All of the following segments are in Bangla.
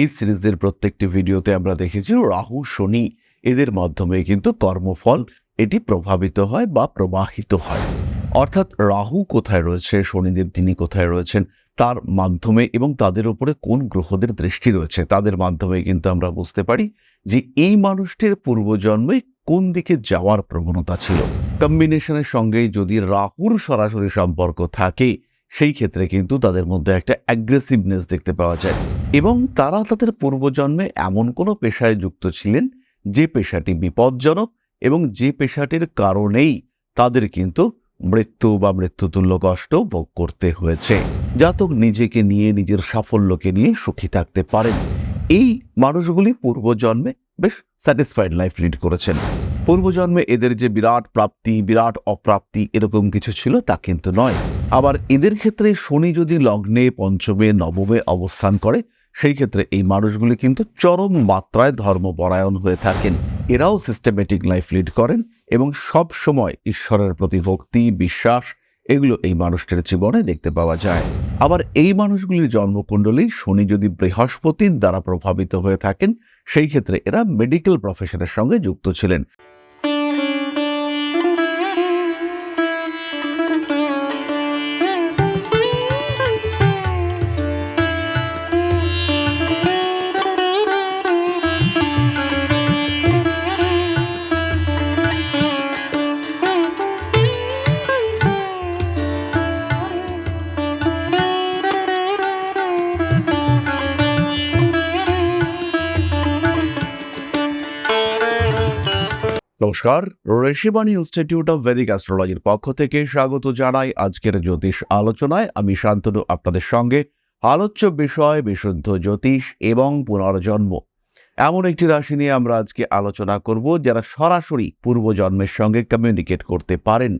এই সিরিজের প্রত্যেকটি ভিডিওতে আমরা দেখেছি রাহু, শনি এদের মাধ্যমে কিন্তু কর্মফল এটি প্রভাবিত হয় বা প্রবাহিত হয়। অর্থাৎ রাহু কোথায় রয়েছে, শনিদেব তিনি কোথায় রয়েছেন, তার মাধ্যমে এবং তাদের উপরে কোন গ্রহদের দৃষ্টি রয়েছে, তাদের মাধ্যমে কিন্তু আমরা বুঝতে পারি যে এই মানুষটির পূর্বজন্মে কোন দিকে যাওয়ার প্রবণতা ছিল। কম্বিনেশনের সঙ্গে যদি রাহুর সরাসরি সম্পর্ক থাকে সেই ক্ষেত্রে কিন্তু তাদের মধ্যে একটা অ্যাগ্রেসিভনেস দেখতে পাওয়া যায়। এবং তারা তাদের পূর্বজন্মে এমন কোনো পেশায় যুক্ত ছিলেন যে পেশাটি বিপজ্জনক এবং যে পেশাটির কারণেই তাদের কিন্তু মৃত্যু বা মৃত্যুতুল্য কষ্ট ভোগ করতে হয়েছে। জাতক নিজেকে নিয়ে, নিজের সাফল্যকে নিয়ে সুখী থাকতে পারেন। এই মানুষগুলি পূর্বজন্মে বেশ স্যাটিসফাইড লাইফ লিড করেছেন। পূর্বজন্মে এদের যে বিরাট প্রাপ্তি, বিরাট অপ্রাপ্তি এরকম কিছু ছিল তা কিন্তু নয়। আবার এদের ক্ষেত্রে শনি যদি লগ্নে, পঞ্চমে, নবমে অবস্থান করে, সেই ক্ষেত্রে এই মানুষগুলি কিন্তু চরম মাত্রায় ধর্মপরায়ণ হয়ে থাকেন। এরাও সিস্টেমেটিক লাইফ লিড করেন এবং সব সময় ঈশ্বরের প্রতি ভক্তি, বিশ্বাস, এগুলো এই মানুষটির জীবনে দেখতে পাওয়া যায়। আবার এই মানুষগুলির জন্মকুণ্ডলী শনি যদি বৃহস্পতির দ্বারা প্রভাবিত হয়ে থাকেন, সেই ক্ষেত্রে এরা মেডিকেল প্রফেশনের সঙ্গে যুক্ত ছিলেন। নমস্কার, ঋষিবাণী ইনস্টিটিউট অফ ভেদিক অ্যাস্ট্রোলজির পক্ষ থেকে স্বাগত জানাই আজকের জ্যোতিষ আলোচনায়। আমি শান্তনু, আপনাদের সঙ্গে আলোচ্য বিষয়, বিশুদ্ধ জ্যোতিষ এবং পুনর্জন্ম। এমন একটি রাশি নিয়ে আমরা আজকে আলোচনা করব, যারা সরাসরি পূর্বজন্মের সঙ্গে কমিউনিকেট করতে পারেন।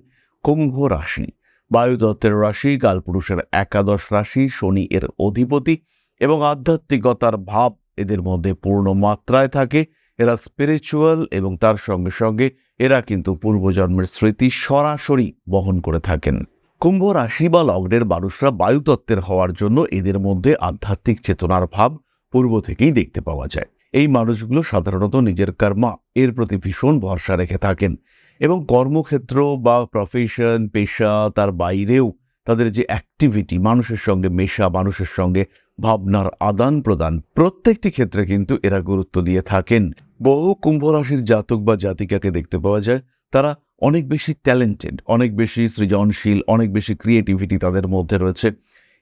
কুম্ভ রাশি বায়ুদত্তের রাশি, কালপুরুষের একাদশ রাশি, শনি এর অধিপতি এবং আধ্যাত্মিকতার ভাব এদের মধ্যে পূর্ণ মাত্রায় থাকে। এরা স্পিরিচুয়াল এবং তার সঙ্গে সঙ্গে এরা কিন্তু পূর্বজন্মের স্মৃতি সরাসরি বহন করে থাকেন। কুম্ভ রাশি বা লগ্নের মানুষরা বায়ুতত্ত্বের হওয়ার জন্য এদের মধ্যে আধ্যাত্মিক চেতনার ভাব পূর্ব থেকেই দেখতে পাওয়া যায়। এই মানুষগুলো সাধারণত নিজের কর্মা, এর প্রতি ভীষণ ভরসা রেখে থাকেন এবং কর্মক্ষেত্র বা প্রফেশন পেশা, তার বাইরেও তাদের যে অ্যাক্টিভিটি মানুষের সঙ্গে মেশা, মানুষের সঙ্গে ভাবনার আদান প্রদান প্রত্যেকটি ক্ষেত্রে কিন্তু এরা গুরুত্ব দিয়ে থাকেন। বহু কুম্ভ রাশির জাতক বা জাতিকাকে দেখতে পাওয়া যায়। তারা অনেক বেশি ট্যালেন্টেড অনেক বেশি সৃজনশীল, অনেক বেশি ক্রিয়েটিভিটি তাদের মধ্যে রয়েছে।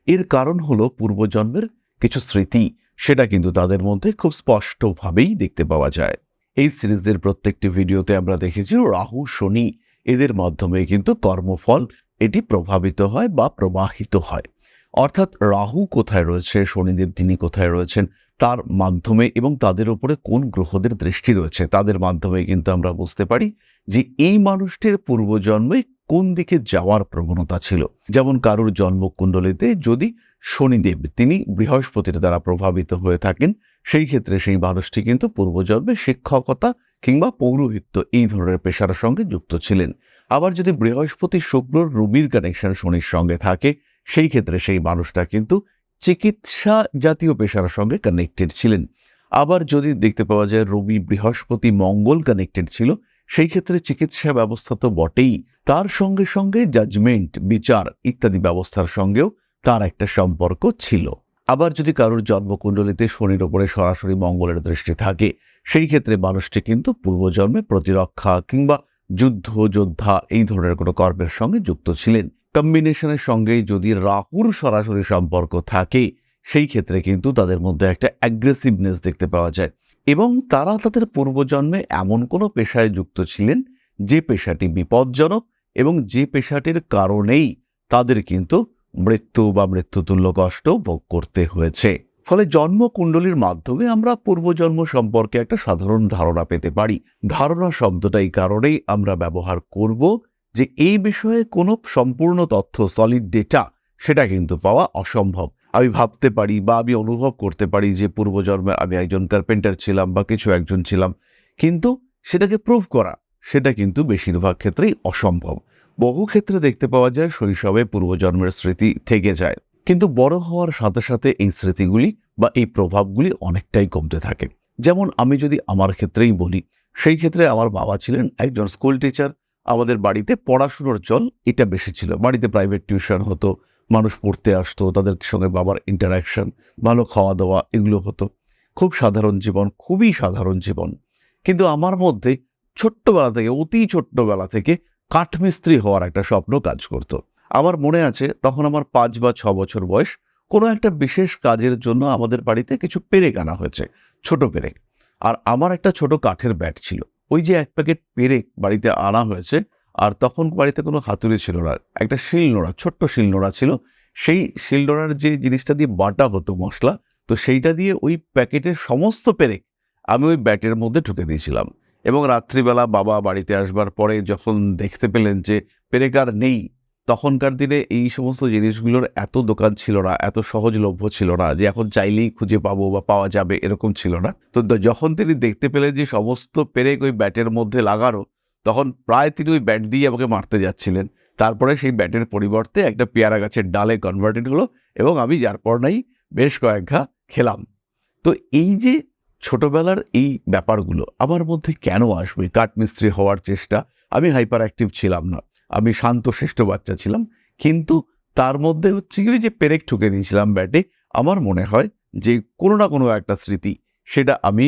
এর কারণ হলো পূর্বজন্মের কিছু স্মৃতি, সেটা কিন্তু তাদের মধ্যে খুব স্পষ্টভাবেই দেখতে পাওয়া যায়। এই সিরিজের প্রত্যেকটি ভিডিওতে আমরা দেখেছি রাহু, শনি, এদের মাধ্যমে কিন্তু কর্মফল এটি প্রভাবিত হয় বা প্রবাহিত হয়। অর্থাৎ রাহু কোথায় রয়েছে, শনিদেব তিনি কোথায় রয়েছেন তার মাধ্যমে এবং তাদের উপরে কোন গ্রহদের দৃষ্টি রয়েছে, তাদের মাধ্যমে কিন্তু আমরা বুঝতে পারি যে এই মানুষটির পূর্বজন্মে কোন দিকে যাওয়ার প্রবণতা ছিল। যেমন কারুর জন্মকুণ্ডলিতে যদি শনিদেব, তিনি বৃহস্পতির দ্বারা প্রভাবিত হয়ে থাকেন, সেই ক্ষেত্রে সেই মানুষটি কিন্তু পূর্বজন্মে শিক্ষকতা কিংবা পৌরোহিত্য এই ধরনের পেশার সঙ্গে যুক্ত ছিলেন। আবার যদি বৃহস্পতি শুক্র রবির কানেকশন শনির সঙ্গে থাকে, সেই ক্ষেত্রে সেই মানুষটা কিন্তু চিকিৎসা জাতীয় পেশার সঙ্গে কানেক্টেড ছিলেন। আবার যদি দেখতে পাওয়া যায়, রবি বৃহস্পতি মঙ্গল কানেক্টেড ছিল, সেই ক্ষেত্রে চিকিৎসা ব্যবস্থা তো বটেই। তার সঙ্গে সঙ্গে জাজমেন্ট বিচার ইত্যাদি ব্যবস্থার সঙ্গেও তার একটা সম্পর্ক ছিল। আবার যদি কারোর জন্মকুণ্ডলিতে শনির ওপরে সরাসরি মঙ্গলের দৃষ্টি থাকে, সেই ক্ষেত্রে মানুষটি কিন্তু পূর্বজন্মে প্রতিরক্ষা কিংবা যুদ্ধ, যোদ্ধা এই ধরনের কোনো কর্মের সঙ্গে যুক্ত ছিলেন। কম্বিনেশনের সঙ্গে যদি রাহুর সরাসরি সম্পর্ক থাকে, সেই ক্ষেত্রে কিন্তু তাদের মধ্যে একটা অ্যাগ্রেসিভনেস দেখতে পাওয়া যায়। এবং তারা তাদের পূর্বজন্মে এমন কোনো পেশায় যুক্ত ছিলেন, যে পেশাটি বিপজ্জনক এবং যে পেশাটির কারণেই তাদের কিন্তু মৃত্যু বা মৃত্যুতুল্য কষ্ট ভোগ করতে হয়েছে। ফলে জন্মকুণ্ডলীর মাধ্যমে আমরা পূর্বজন্ম সম্পর্কে একটা সাধারণ ধারণা পেতে পারি। ধারণা শব্দটা এই কারণেই আমরা ব্যবহার করব যে এই বিষয়ে কোনো সম্পূর্ণ তথ্য সলিড ডেটা সেটা কিন্তু পাওয়া অসম্ভব। আমি ভাবতে পারি বা আমি অনুভব করতে পারি যে পূর্বজন্মে আমি একজন কার্পেন্টার ছিলাম বা কিছু একজন ছিলাম। কিন্তু সেটাকে প্রুভ করা, সেটা কিন্তু বেশিরভাগ ক্ষেত্রেই অসম্ভব। বহু ক্ষেত্রে দেখতে পাওয়া যায় শৈশবে পূর্বজন্মের স্মৃতি থেকে যায়। কিন্তু বড় হওয়ার সাথে সাথে এই স্মৃতিগুলি বা এই প্রভাবগুলি অনেকটাই কমতে থাকে। যেমন আমি যদি আমার ক্ষেত্রেই বলি, সেই ক্ষেত্রে আমার বাবা ছিলেন একজন স্কুল টিচার আমাদের বাড়িতে পড়াশুনোর চল এটা বেশি ছিল। বাড়িতে প্রাইভেট টিউশন হতো, মানুষ পড়তে আসতো, তাদের সঙ্গে বাবার ইন্টারাকশন ভালো খাওয়া দাওয়া এগুলো হতো। খুব সাধারণ জীবন, খুবই সাধারণ জীবন। কিন্তু আমার মধ্যে ছোট্টবেলা থেকে, অতি ছোট্টবেলা থেকে কাঠমিস্ত্রি হওয়ার একটা স্বপ্ন কাজ করত। আমার মনে আছে, তখন আমার পাঁচ বা ছ বছর বয়স, কোনো একটা বিশেষ কাজের জন্য আমাদের বাড়িতে কিছু পেরেক আনা হয়েছে, ছোট পেরেক। আর আমার একটা ছোট কাঠের ব্যাট ছিল। ওই যে এক প্যাকেট পেরেক বাড়িতে আনা হয়েছে, আর তখন বাড়িতে কোনো হাতুড়ি ছিল না। একটা শিলনোড়া ছোট্ট শিলনোড়া ছিল। সেই শিলনোড়ার যে জিনিসটা দিয়ে বাটা হতো মশলা, তো সেইটা দিয়ে ওই প্যাকেটের সমস্ত পেরেক আমি ওই ব্যাটের মধ্যে ঢুকে দিয়েছিলাম। এবং রাত্রিবেলা বাবা বাড়িতে আসবার পরে যখন দেখতে পেলেন যে পেরেক আর নেই তখনকার দিনে এই সমস্ত জিনিসগুলোর এত দোকান ছিল না, এত সহজলভ্য ছিল না যে এখন চাইলেই খুঁজে পাবো বা পাওয়া যাবে এরকম ছিল না। তো যখন তিনি দেখতে পেলেন যে সমস্ত পেরেক ওই ব্যাটের মধ্যে লাগানো, তখন প্রায় তিনি ওই ব্যাট দিয়ে আমাকে মারতে যাচ্ছিলেন। তারপরে সেই ব্যাটের পরিবর্তে একটা পেয়ারা গাছের ডালে কনভার্টেড হলো এবং আমি যার পর নাই বেশ কয়েক ঘা খেলাম। তো এই যে ছোটবেলার এই ব্যাপারগুলো আমার মধ্যে কেন আসবে? কাঠমিস্ত্রি হওয়ার চেষ্টা, আমি হাইপার অ্যাক্টিভ ছিলাম না। আমি শান্তশিষ্ট বাচ্চা ছিলাম। কিন্তু তার মধ্যে হচ্ছে কি যে পেরেক ঠুকে দিয়েছিলাম ব্যাটে, আমার মনে হয় যে কোনো না কোনো একটা স্মৃতি সেটা আমি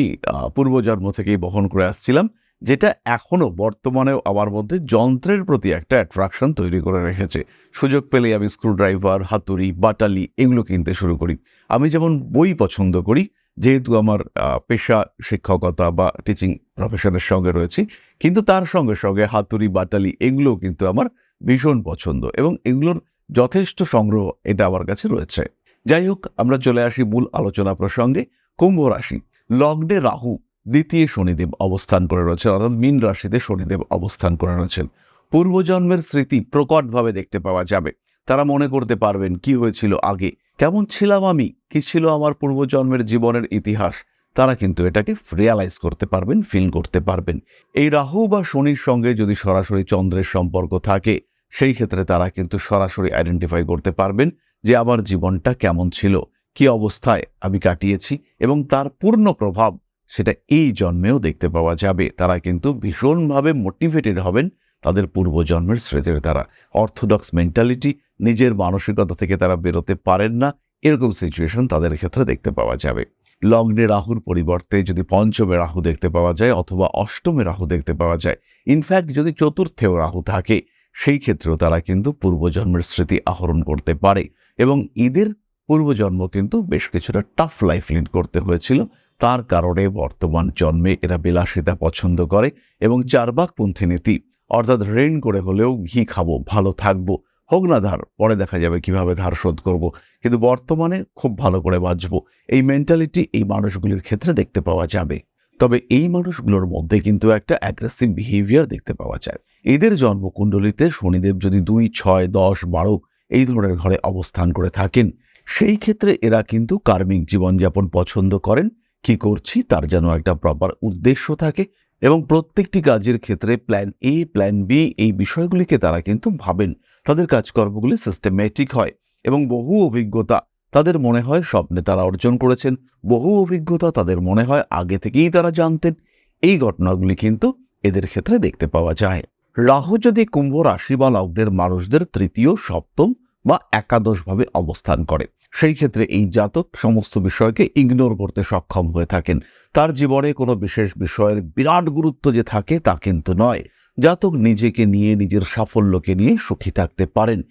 পূর্বজন্ম থেকেই বহন করে আসছিলাম, যেটা এখনও বর্তমানেও আমার মধ্যে যন্ত্রের প্রতি একটা অ্যাট্রাকশন তৈরি করে রেখেছে। সুযোগ পেলেই আমি স্ক্রুড্রাইভার হাতুড়ি, বাটালি এগুলো কিনতে শুরু করি। আমি যেমন বই পছন্দ করি যেহেতু আমার পেশা শিক্ষকতা বা টিচিং প্রফেশনের সঙ্গে রয়েছি, কিন্তু তার সঙ্গে সঙ্গে হাতুড়ি, বাটালি এগুলোও কিন্তু আমার ভীষণ পছন্দ এবং এগুলোর যথেষ্ট সংগ্রহ এটা আমার কাছে রয়েছে। যাই হোক, আমরা চলে আসি মূল আলোচনা প্রসঙ্গে। কুম্ভ রাশি, লগ্নে রাহু দ্বিতীয় শনিদেব অবস্থান করে রয়েছেন, অর্থাৎ মীন রাশিতে শনিদেব অবস্থান করে রয়েছেন। পূর্বজন্মের স্মৃতি প্রকটভাবে দেখতে পাওয়া যাবে। তারা মনে করতে পারবেন কি হয়েছিল আগে কেমন ছিলাম আমি? কি ছিল আমার পূর্বজন্মের জীবনের ইতিহাস? তারা কিন্তু এটাকে রিয়ালাইজ করতে পারবেন ফিল করতে পারবেন। এই রাহু বা শনির সঙ্গে যদি সরাসরি চন্দ্রের সম্পর্ক থাকে, সেই ক্ষেত্রে তারা কিন্তু সরাসরি আইডেন্টিফাই করতে পারবেন যে আমার জীবনটা কেমন ছিল, কি অবস্থায় আমি কাটিয়েছি এবং তার পূর্ণ প্রভাব সেটা এই জন্মেও দেখতে পাওয়া যাবে। তারা কিন্তু ভীষণভাবে মোটিভেটেড হবেন তাদের পূর্বজন্মের স্মৃতির দ্বারা। অর্থোডক্স মেন্টালিটি, নিজের মানসিকতা থেকে তারা বেরোতে পারেন না, এরকম সিচুয়েশন তাদের ক্ষেত্রে দেখতে পাওয়া যাবে। লগ্নে রাহুর পরিবর্তে যদি পঞ্চমে রাহু দেখতে পাওয়া যায় অথবা অষ্টমে রাহু দেখতে পাওয়া যায় ইনফ্যাক্ট যদি চতুর্থেও রাহু থাকে, সেই ক্ষেত্রেও তারা কিন্তু পূর্বজন্মের স্মৃতি আহরণ করতে পারে এবং এদের পূর্বজন্ম কিন্তু বেশ কিছুটা টাফ লাইফ লিড করতে হয়েছিল। তার কারণে বর্তমান জন্মে এরা বিলাসিতা পছন্দ করে এবং চারবাকপন্থী নীতি অর্থাৎ ঋণ করে হলেও ঘি খাব, ভালো থাকব। হোক না ধার, পরে দেখা যাবে কীভাবে ধার শোধ করব। কিন্তু বর্তমানে খুব ভালো করে বাঁচবো। এই মেন্টালিটি এই মানুষগুলির ক্ষেত্রে দেখতে পাওয়া যাবে। তবে এই মানুষগুলোর মধ্যে কিন্তু একটা অ্যাগ্রেসিভ বিহেভিয়ার দেখতে পাওয়া যায়। এদের জন্মকুণ্ডলিতে শনিদেব যদি দুই, ছয়, দশ, বারো এই ধরনের ঘরে অবস্থান করে থাকেন, সেই ক্ষেত্রে এরা কিন্তু কার্মিক জীবনযাপন পছন্দ করেন। কি করছি? তার যেন একটা প্রপার উদ্দেশ্য থাকে। এবং প্রত্যেকটি কাজের ক্ষেত্রে প্ল্যান এ প্ল্যান বি এই বিষয়গুলিকে তারা কিন্তু ভাবেন। তাদের কাজকর্মগুলি সিস্টেমেটিক হয় এবং বহু অভিজ্ঞতা তাদের মনে হয় স্বপ্নে তারা অর্জন করেছেন। বহু অভিজ্ঞতা তাদের মনে হয় আগে থেকেই তারা জানতেন। এই ঘটনাগুলি কিন্তু এদের ক্ষেত্রে দেখতে পাওয়া যায়। রাহু যদি কুম্ভ রাশি বা লগ্নের মানুষদের তৃতীয়, সপ্তম বা একাদশভাবে অবস্থান করে সেই ক্ষেত্রে এই জাতক সমস্ত বিষয়কে ইগনোর করতে সক্ষম হয়ে থাকেন। তার জীবনে কোনো বিশেষ বিষয়ের বিরাট গুরুত্ব যে থাকে তা কিন্তু নয়। জাতক নিজেকে নিয়ে, নিজের সাফল্যকে নিয়ে সুখী থাকতে পারেন।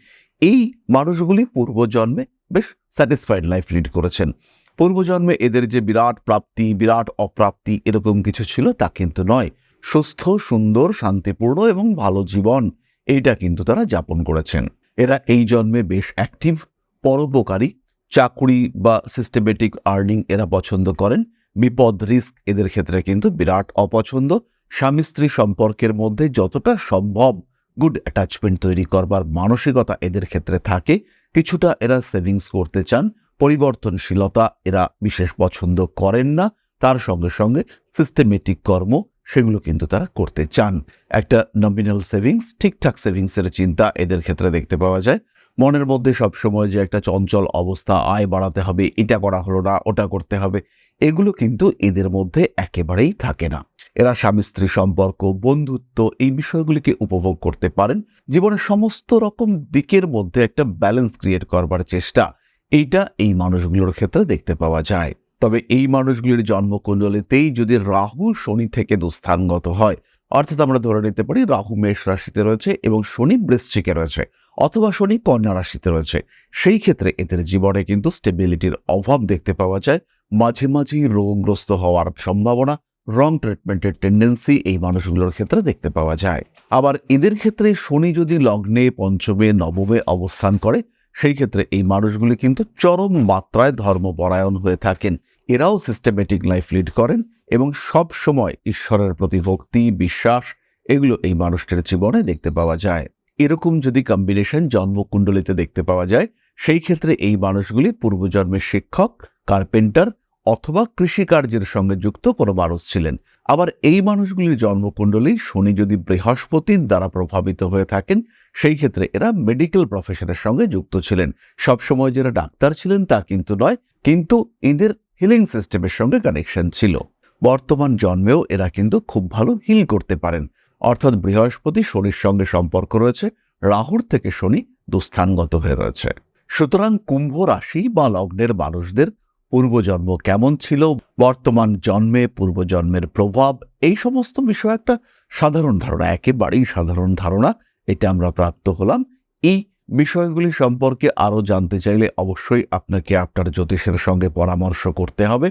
এই মানুষগুলি পূর্বজন্মে বেশ স্যাটিসফাইড লাইফ লিড করেছেন। পূর্বজন্মে এদের যে বিরাট প্রাপ্তি, বিরাট অপ্রাপ্তি এরকম কিছু ছিল তা কিন্তু নয়। সুস্থ, সুন্দর, শান্তিপূর্ণ এবং ভালো জীবন, এইটা কিন্তু তারা যাপন করেছেন। এরা এই জন্মে বেশ অ্যাক্টিভ পরোপকারী চাকুরি বা সিস্টেমেটিক আর্নিং এরা পছন্দ করেন। বিপদ রিস্ক এদের ক্ষেত্রে কিন্তু বিরাট অপছন্দ। স্বামী স্ত্রী সম্পর্কের মধ্যে যতটা সম্ভব গুড অ্যাটাচমেন্ট তৈরি করবার মানসিকতা এদের ক্ষেত্রে থাকে। কিছুটা এরা সেভিংস করতে চান, পরিবর্তনশীলতা এরা বিশেষ পছন্দ করেন না। তার সঙ্গে সঙ্গে সিস্টেমেটিক কর্ম সেগুলো কিন্তু তারা করতে চান। একটা নমিনাল সেভিংস ঠিকঠাক সেভিংসের চিন্তা এদের ক্ষেত্রে দেখতে পাওয়া যায়। মনের মধ্যে সবসময় যে একটা চঞ্চল অবস্থা, আয় বাড়াতে হবে, এটা করা হলো না, ওটা করতে হবে, এগুলো কিন্তু এদের মধ্যে একেবারেই থাকে না। এরা স্বামী, স্ত্রী, সম্পর্ক, বন্ধুত্ব, এই বিষয়গুলিকে উপভোগ করতে পারেন। জীবনের সমস্ত রকম দিকের মধ্যে একটা ব্যালেন্স ক্রিয়েট করবার চেষ্টা, এইটা এই মানুষগুলোর ক্ষেত্রে দেখতে পাওয়া যায়। তবে এই মানুষগুলির জন্মকুণ্ডলিতেই যদি রাহু শনি থেকে দুস্থানগত হয়, অর্থাৎ আমরা ধরে নিতে পারি রাহু মেষ রাশিতে রয়েছে এবং শনি বৃশ্চিকে রয়েছে অথবা শনি কন্যা রাশিতে রয়েছে। সেই ক্ষেত্রে এদের জীবনে কিন্তু স্টেবিলিটির অভাব দেখতে পাওয়া যায়। মাঝে মাঝেই রোগগ্রস্ত হওয়ার সম্ভাবনা রং ট্রিটমেন্টের টেন্ডেন্সি এই মানুষগুলোর ক্ষেত্রে দেখতে পাওয়া যায়। আবার এদের ক্ষেত্রে শনি যদি লগ্নে পঞ্চমে, নবমে অবস্থান করে, সেই ক্ষেত্রে এই মানুষগুলি কিন্তু চরম মাত্রায় ধর্মপরায়ণ হয়ে থাকেন। এরাও সিস্টেমেটিক লাইফ লিড করেন এবং সব সময় ঈশ্বরের প্রতি ভক্তি, বিশ্বাস, এগুলো এই মানুষটির জীবনে দেখতে পাওয়া যায়। এরকম যদি কম্বিনেশন জন্মকুণ্ডলিতে দেখতে পাওয়া যায়, সেই ক্ষেত্রে এই মানুষগুলি পূর্বজন্মের শিক্ষক কার্পেন্টার অথবা কৃষিকার্যের সঙ্গে যুক্ত কোনো মানুষ ছিলেন। আবার এই মানুষগুলির জন্মকুণ্ডলী শনি যদি বৃহস্পতির দ্বারা প্রভাবিত হয়ে থাকেন, সেই ক্ষেত্রে এরা মেডিকেল প্রফেশনের সঙ্গে যুক্ত ছিলেন। সবসময় যারা ডাক্তার ছিলেন তা কিন্তু নয়, কিন্তু এদের হিলিং সিস্টেমের সঙ্গে কানেকশন ছিল। বর্তমান জন্মেও এরা কিন্তু খুব ভালো হিল করতে পারেন। অর্থাৎ বৃহস্পতি শনির সঙ্গে সম্পর্ক রয়েছে, রাহুর থেকে শনি দুস্থানগত হয়ে রয়েছে। সুতরাং কুম্ভ রাশি বা লগ্নের মানুষদের পূর্বজন্ম কেমন ছিল, বর্তমান জন্মে পূর্বজন্মের প্রভাব, এই সমস্ত বিষয় একটা সাধারণ ধারণা, একেবারেই সাধারণ ধারণা এটা আমরা প্রাপ্ত হলাম। এই বিষয়গুলি সম্পর্কে আরও জানতে চাইলে অবশ্যই আপনাকে আপনার জ্যোতিষের সঙ্গে পরামর্শ করতে হবে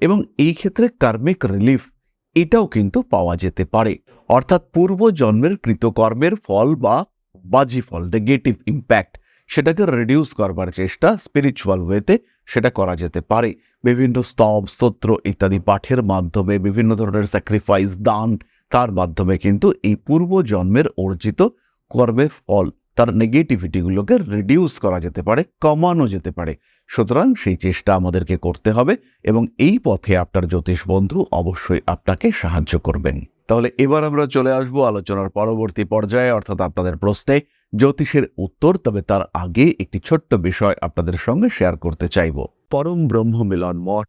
এবং এই ক্ষেত্রে কার্মিক রিলিফ এটাও কিন্তু পাওয়া যেতে পারে। অর্থাৎ পূর্বজন্মের কৃতকর্মের ফল বা বাজি ফল নেগেটিভ ইম্প্যাক্ট সেটাকে রিডিউস করবার চেষ্টা স্পিরিচুয়াল ওয়েতে সেটা করা যেতে পারে। বিভিন্ন স্তব, স্তোত্র ইত্যাদি পাঠের মাধ্যমে, বিভিন্ন ধরনের স্যাক্রিফাইস দান, তার মাধ্যমে কিন্তু এই পূর্বজন্মের অর্জিত কর্মের ফল, তার নেগেটিভিটিগুলোকে রিডিউস করা যেতে পারে, কমানো যেতে পারে। সুতরাং সেই চেষ্টা আমাদেরকে করতে হবে এবং এই পথে আপনার জ্যোতিষ বন্ধু অবশ্যই আপনাকে সাহায্য করবেন। তাহলে এবার আমরা চলে আসব আলোচনার পরবর্তী পর্যায়ে, অর্থাৎ আপনাদের প্রশ্নে জ্যোতিষের উত্তর, তবে তার আগে একটি ছোট্ট বিষয় আপনাদের সঙ্গে শেয়ার করতে চাইব। পরম ব্রহ্ম মিলন মঠ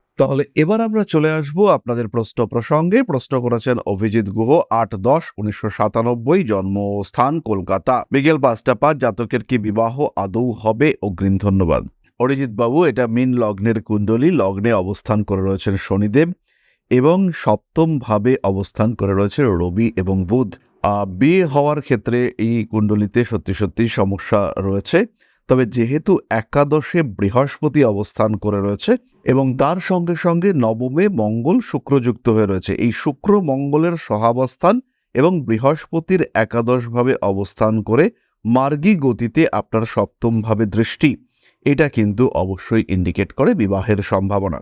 তাহলে এবার আমরা চলে আসব আপনাদের প্রশ্ন প্রসঙ্গে। প্রশ্ন করেছেন অভিজিৎ গুহ, আট দশ উনিশশো সাতানব্বই, জন্মস্থান কলকাতা। বিকেল পাঁচটা পাঁচ জাতকের কি বিবাহ আদৌ হবে? অগ্রিম ধন্যবাদ। অরিজিৎ বাবু, এটা মিন লগ্নের কুণ্ডলী, লগ্নে অবস্থান করে রয়েছেন শনিদেব এবং সপ্তম ভাবে অবস্থান করে রয়েছে রবি এবং বুধ। বিয়ে হওয়ার ক্ষেত্রে এই কুণ্ডলিতে সত্যি সত্যি সমস্যা রয়েছে। তবে যেহেতু একাদশে বৃহস্পতি অবস্থান করে রয়েছে এবং তার সঙ্গে সঙ্গে নবমে মঙ্গল শুক্রযুক্ত হয়ে রয়েছে, এই শুক্র মঙ্গলের সহাবস্থান এবং বৃহস্পতির একাদশভাবে অবস্থান করে মার্গী গতিতে আপনার সপ্তমভাবে দৃষ্টি, এটা কিন্তু অবশ্যই ইন্ডিকেট করে বিবাহের সম্ভাবনা।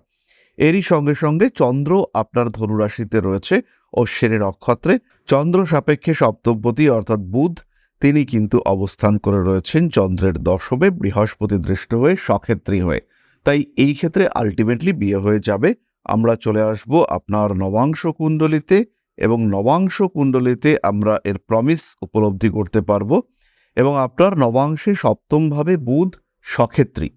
এরই সঙ্গে সঙ্গে চন্দ্র আপনার ধনুরাশিতে রয়েছে অশ্বিনী নক্ষত্রে। চন্দ্র সাপেক্ষে সপ্তমপতি অর্থাৎ বুধ তিনি কিন্তু অবস্থান করে রয়েছেন চন্দ্রের দশমে, বৃহস্পতি দৃষ্ট হয়ে সক্ষেত্রী হয়ে। তাই এই ক্ষেত্রে আলটিমেটলি বিয়ে হয়ে যাবে। আমরা চলে আসব আপনার নবাংশ কুণ্ডলিতে এবং নবাংশ কুণ্ডলিতে আমরা এর প্রমিস উপলব্ধি করতে পারব এবং আপনার নবাংশে সপ্তমভাবে বুধ সক্ষেত্রী,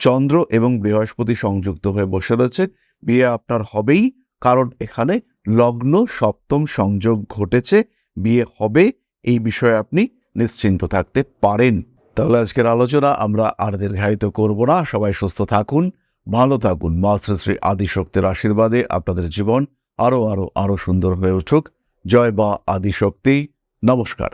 চন্দ্র এবং বৃহস্পতি সংযুক্ত হয়ে বসে রয়েছে। বিয়ে আপনার হবেই, কারণ এখানে লগ্ন সপ্তম সংযোগ ঘটেছে। বিয়ে হবে, এই বিষয়ে আপনি নিশ্চিন্ত থাকতে পারেন। তাহলে আজকের আলোচনা আমরা আর দীর্ঘায়িত করব না। সবাই সুস্থ থাকুন, ভালো থাকুন। মা শ্রী শ্রী আদিশক্তির আশীর্বাদে আপনাদের জীবন আরও আরও আরও সুন্দর হয়ে উঠুক। জয় বা আদিশক্তি। নমস্কার।